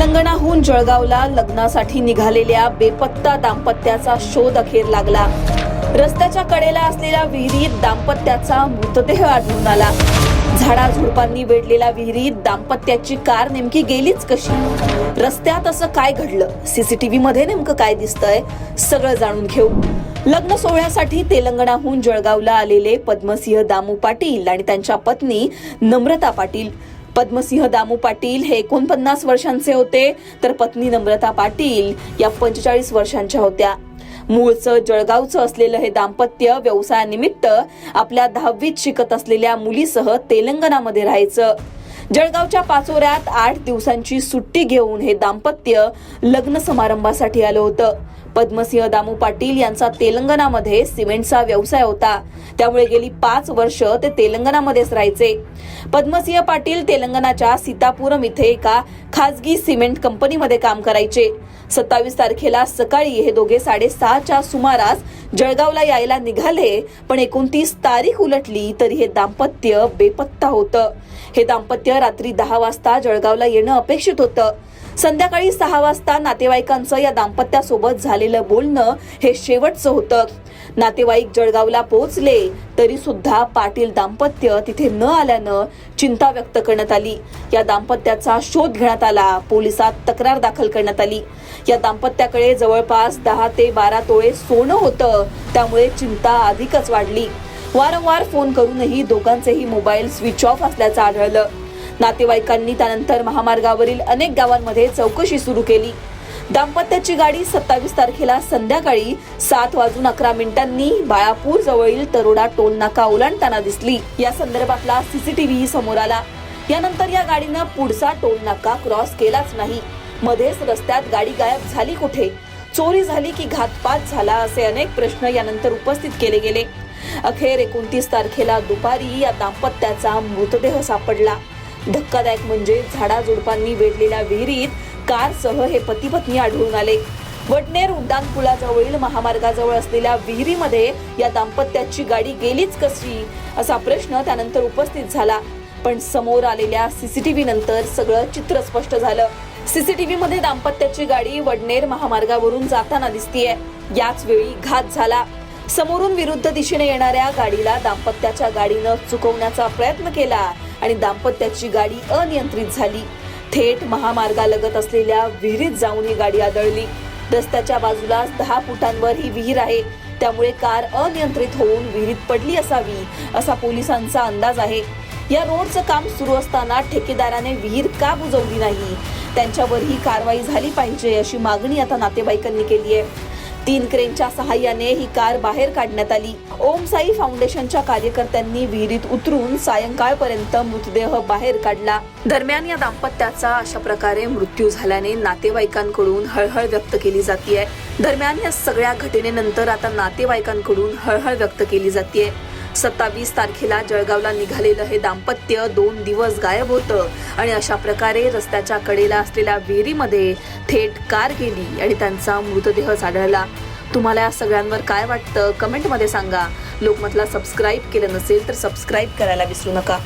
तेलंगणाहून जळगावला लग्नासाठी निघालेल्या बेपत्ता दाम्पत्याचा शोध अखेर लागला. रस्त्याच्या कडेला असलेल्या विहिरीत दाम्पत्याचा मृतदेह आढळून आला. झाडाझुडपांनी वेढलेल्या विहिरीत दाम्पत्याची कार नेमकी गेलीच कशी? रस्त्यात असं काय घडलं? सीसीटीव्ही मध्ये नेमकं काय दिसतंय? सगळं जाणून घेऊ. लग्न सोहळ्यासाठी तेलंगणाहून जळगावला आलेले पद्मसिंह दामू पाटील आणि त्यांच्या पत्नी नम्रता पाटील. पद्मसिंह दामू पाटील हे एकोणपन्नास वर्षांचे होते तर पत्नी नम्रता पाटील या पंचेचाळीस वर्षांच्या होत्या. मूळचं जळगावचं असलेलं हे दाम्पत्य व्यवसायानिमित्त आपल्या दहावीत शिकत असलेल्या मुलीसह तेलंगणामध्ये राहायचं. जळगावच्या पाचोऱ्यात आठ दिवसांची सुट्टी घेऊन हे दाम्पत्य लग्न समारंभासाठी आलं होतं. पद्मसिंह दामू पाटील यांचा तेलंगणामध्ये सिमेंटचा व्यवसाय होता. त्यामुळे गेली पाच वर्ष ते तेलंगणामध्येच राहायचे. पद्मसिंह पाटील तेलंगणाच्या सीतापुरम इथे एका खासगी सिमेंट कंपनीमध्ये काम करायचे. सत्तावीस तारखेला सकाळी हे दोघे साडेसहाच्या सुमारास जळगावला यायला निघाले पण एकोणतीस तारीख उलटली तरी हे दाम्पत्य बेपत्ता होतं. हे दाम्पत्य रात्री दहा वाजता जळगावला येणं अपेक्षित होतं. संध्याकाळी सहा वाजता नातेवाईकांचं या दाम्पत्यासोबत झालेलं बोलणं हे शेवटचं होतं. नातेवाईक जळगावला पोहोचले तरी सुद्धा पाटील दाम्पत्य तिथे न आल्यानं चिंता व्यक्त करण्यात आली. या दाम्पत्याचा शोध घेण्यात आला. पोलिसात तक्रार दाखल करण्यात आली. या दाम्पत्याकडे जवळपास दहा ते बारा तोळे सोनं होतं. त्यामुळे चिंता अधिकच वाढली. वारंवार फोन करूनही दोघांचेही मोबाईल स्विच ऑफ असल्याचं आढळलं. नातेवाईकांनी त्यानंतर महामार्गावरील अनेक गावांमध्ये चौकशी सुरू केली. दाम्पत्याची गाडी सत्तावीस तारखेला संध्याकाळी सात वाजून अकरा मिनिटांनी बाळापूर जवळील तरोडा टोल नाका ओलांडताना दिसली. या संदर्भातला सीसीटीव्ही समोर आला. यानंतर या गाडीनं पुढचा टोल नाका क्रॉस केलाच नाही. मध्येच रस्त्यात गाडी गायब झाली कुठे? चोरी झाली की घातपात झाला असे अनेक प्रश्न यानंतर उपस्थित केले गेले. अखेर एकोणतीस तारखेला दुपारी या दाम्पत्याचा मृतदेह सापडला. धक्कादायक म्हणजे झाडाझुडपांनी वेढलेल्या विहिरीत कारसह हे पती पत्नी आढळून आले. वडनेर उड्डाण पुलाजवळील महामार्गाजवळ असलेल्या विहिरीमध्ये या दाम्पत्याची गाडी गेलीच कशी? असा प्रश्न त्यानंतर उपस्थित झाला. पण समोर आलेल्या सीसीटीव्ही नंतर सगळं चित्र स्पष्ट झालं. सीसीटीव्ही मध्ये दाम्पत्याची गाडी वडनेर महामार्गावरून जाताना दिसतीये. याच वेळी घात झाला. समोरून विरुद्ध दिशेने येणाऱ्या गाडीला दाम्पत्याच्या गाडीनं चुकवण्याचा प्रयत्न केला आणि दाम्पत्याची गाडी अनियंत्रित झाली. थेट महामार्गालगत असलेल्या विहिरीत जाऊन ही गाडी आदळली. रस्त्याच्या बाजूला दहा फुटांवर ही विहीर आहे. त्यामुळे कार अनियंत्रित होऊन विहिरीत पडली असावी असा पोलिसांचा अंदाज आहे. या रोडचं काम सुरू असताना ठेकेदाराने विहीर का बुजवली नाही? त्यांच्यावर ही कारवाई झाली पाहिजे अशी मागणी आता नातेवाईकांनी केली आहे. तीन क्रेनच्या सहाय्याने ही कार बाहेर काढण्यात आली. ओम साई फाउंडेशनच्या कार्यकर्त्यांनी विहिरीत उतरून सायंकाळपर्यंत मृतदेह बाहेर काढला. दरम्यान या दाम्पत्याचा अशा प्रकारे मृत्यू झाल्याने नातेवाईकांकडून हळहळ व्यक्त केली जाते दरम्यान या सगळ्या घटनेनंतर आता नातेवाईकांकडून हळहळ व्यक्त केली जाते सत्तावीस तारखेला जळगावला निघालेलं हे दाम्पत्य दोन दिवस गायब होतं. आणि अशा प्रकारे रस्त्याच्या कडेला असलेल्या विहिरीमध्ये थेट कार गेली आणि त्यांचा मृतदेह आढळला. तुम्हाला या सगळ्यांवर काय वाटतं? कमेंटमध्ये सांगा. लोकमतला सबस्क्राईब केलं नसेल तर सबस्क्राईब करायला विसरू नका.